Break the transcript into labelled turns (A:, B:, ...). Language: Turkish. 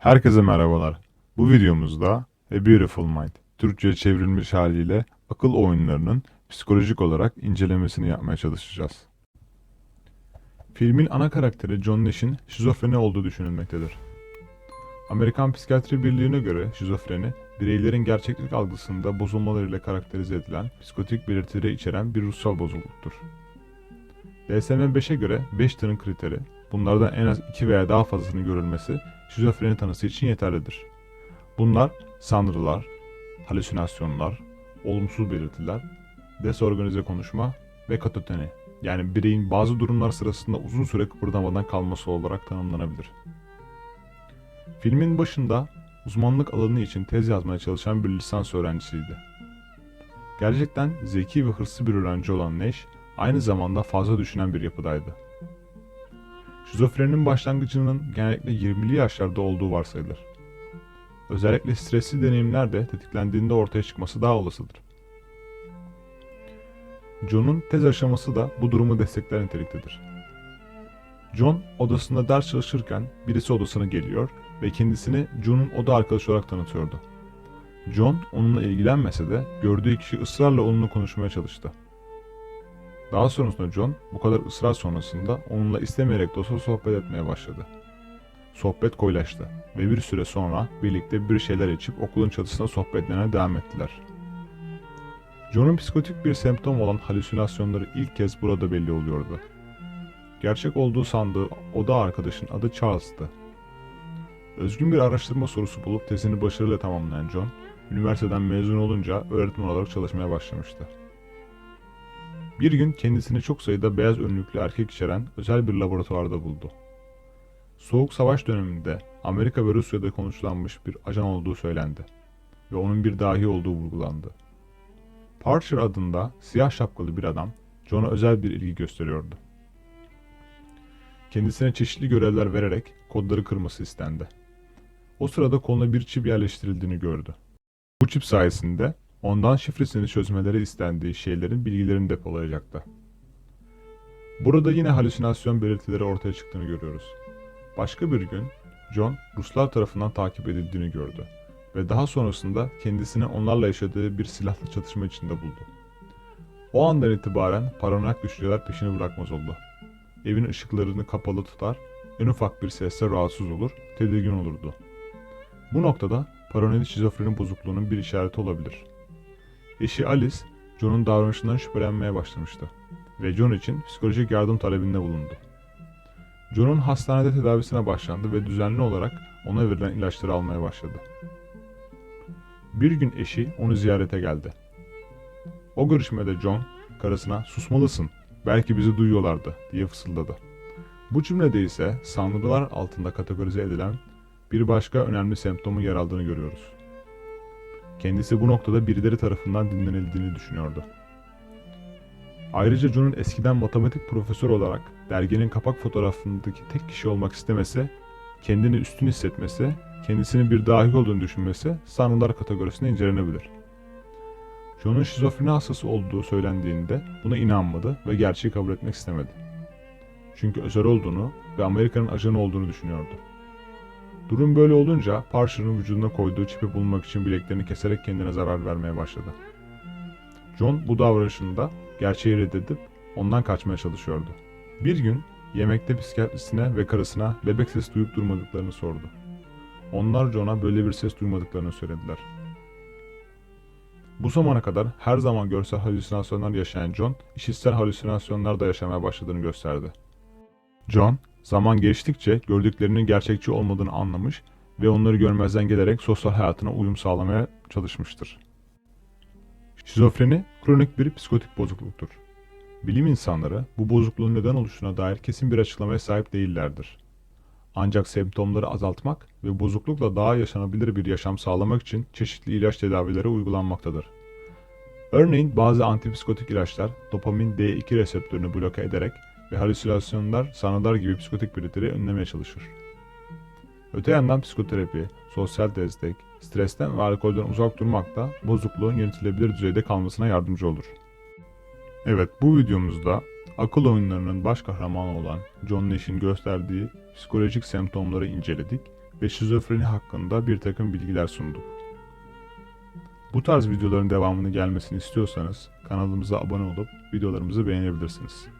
A: Herkese merhabalar. Bu videomuzda A Beautiful Mind, Türkçe çevrilmiş haliyle akıl oyunlarının psikolojik olarak incelemesini yapmaya çalışacağız. Filmin ana karakteri John Nash'in şizofreni olduğu düşünülmektedir. Amerikan Psikiyatri Birliği'ne göre şizofreni, bireylerin gerçeklik algısında bozulmalarıyla karakterize edilen psikotik belirtileri içeren bir ruhsal bozukluktur. DSM-5'e göre 5 tanı kriteri, bunlardan en az 2 veya daha fazlasının görülmesi şizofreni tanısı için yeterlidir. Bunlar sanrılar, halüsinasyonlar, olumsuz belirtiler, desorganize konuşma ve katatoni yani bireyin bazı durumlar sırasında uzun süre kıpırdamadan kalması olarak tanımlanabilir. Filmin başında uzmanlık alanı için tez yazmaya çalışan bir lisans öğrencisiydi. Gerçekten zeki ve hırslı bir öğrenci olan Nash, aynı zamanda fazla düşünen bir yapıdaydı. Şizofreninin başlangıcının genellikle 20'li yaşlarda olduğu varsayılır. Özellikle stresli deneyimler de tetiklendiğinde ortaya çıkması daha olasıdır. John'un tez aşaması da bu durumu destekler niteliktedir. John odasında ders çalışırken birisi odasına geliyor ve kendisini John'un oda arkadaşı olarak tanıtıyordu. John onunla ilgilenmese de gördüğü kişi ısrarla onunla konuşmaya çalıştı. Daha sonrasında John bu kadar ısrar sonrasında onunla istemeyerek de sohbet etmeye başladı. Sohbet koyulaştı ve bir süre sonra birlikte bir şeyler içip okulun çatısına sohbetlerine devam ettiler. John'un psikotik bir semptom olan halüsinasyonları ilk kez burada belli oluyordu. Gerçek olduğu sandığı oda arkadaşın adı Charles'tı. Özgün bir araştırma sorusu bulup tezini başarıyla tamamlayan John, üniversiteden mezun olunca öğretmen olarak çalışmaya başlamıştı. Bir gün kendisini çok sayıda beyaz önlüklü erkek içeren özel bir laboratuvarda buldu. Soğuk Savaş döneminde Amerika ve Rusya'da konuşlanmış bir ajan olduğu söylendi ve onun bir dahi olduğu vurgulandı. Parcher adında siyah şapkalı bir adam John'a özel bir ilgi gösteriyordu. Kendisine çeşitli görevler vererek kodları kırması istendi. O sırada koluna bir çip yerleştirildiğini gördü. Bu çip sayesinde ondan şifresini çözmeleri istendiği şeylerin bilgilerini depolayacaktı. Burada yine halüsinasyon belirtileri ortaya çıktığını görüyoruz. Başka bir gün John Ruslar tarafından takip edildiğini gördü ve daha sonrasında kendisini onlarla yaşadığı bir silahlı çatışma içinde buldu. O andan itibaren paranoyak düşünceler peşini bırakmaz oldu. Evin ışıklarını kapalı tutar, en ufak bir sesle rahatsız olur, tedirgin olurdu. Bu noktada paranoid şizofreni bozukluğunun bir işareti olabilir. Eşi Alice, John'un davranışından şüphelenmeye başlamıştı ve John için psikolojik yardım talebinde bulundu. John'un hastanede tedavisine başlandı ve düzenli olarak ona verilen ilaçları almaya başladı. Bir gün eşi onu ziyarete geldi. O görüşmede John, karısına susmalısın, belki bizi duyuyorlardı diye fısıldadı. Bu cümlede ise sanrılar altında kategorize edilen bir başka önemli semptomun yer aldığını görüyoruz. Kendisi bu noktada birileri tarafından dinlenildiğini düşünüyordu. Ayrıca John'un eskiden matematik profesör olarak derginin kapak fotoğrafındaki tek kişi olmak istemesi, kendini üstün hissetmesi, kendisinin bir dahi olduğunu düşünmesi sanrılar kategorisine incelenebilir. John'un şizofreni hastası olduğu söylendiğinde buna inanmadı ve gerçeği kabul etmek istemedi. Çünkü özel olduğunu ve Amerika'nın ajanı olduğunu düşünüyordu. Durum böyle olunca Parcher'ın vücuduna koyduğu çipi bulmak için bileklerini keserek kendine zarar vermeye başladı. John bu davranışında gerçeği reddedip ondan kaçmaya çalışıyordu. Bir gün yemekte psikiyatrisine ve karısına bebek sesi duyup durmadıklarını sordu. Onlar John'a böyle bir ses duymadıklarını söylediler. Bu zamana kadar her zaman görsel halüsinasyonlar yaşayan John, işitsel halüsinasyonlar da yaşamaya başladığını gösterdi. John, zaman geçtikçe gördüklerinin gerçekçi olmadığını anlamış ve onları görmezden gelerek sosyal hayatına uyum sağlamaya çalışmıştır. Şizofreni kronik bir psikotik bozukluktur. Bilim insanları bu bozukluğun neden oluşuna dair kesin bir açıklamaya sahip değillerdir. Ancak semptomları azaltmak ve bozuklukla daha yaşanabilir bir yaşam sağlamak için çeşitli ilaç tedavileri uygulanmaktadır. Örneğin bazı antipsikotik ilaçlar dopamin D2 reseptörünü bloke ederek ve halüsinasyonlar, sanrılar gibi psikotik belirtileri önlemeye çalışır. Öte yandan psikoterapi, sosyal destek, stresten ve alkolden uzak durmak da bozukluğun yönetilebilir düzeyde kalmasına yardımcı olur. Evet bu videomuzda akıl oyunlarının baş kahramanı olan John Nash'in gösterdiği psikolojik semptomları inceledik ve şizofreni hakkında bir takım bilgiler sunduk. Bu tarz videoların devamını gelmesini istiyorsanız kanalımıza abone olup videolarımızı beğenebilirsiniz.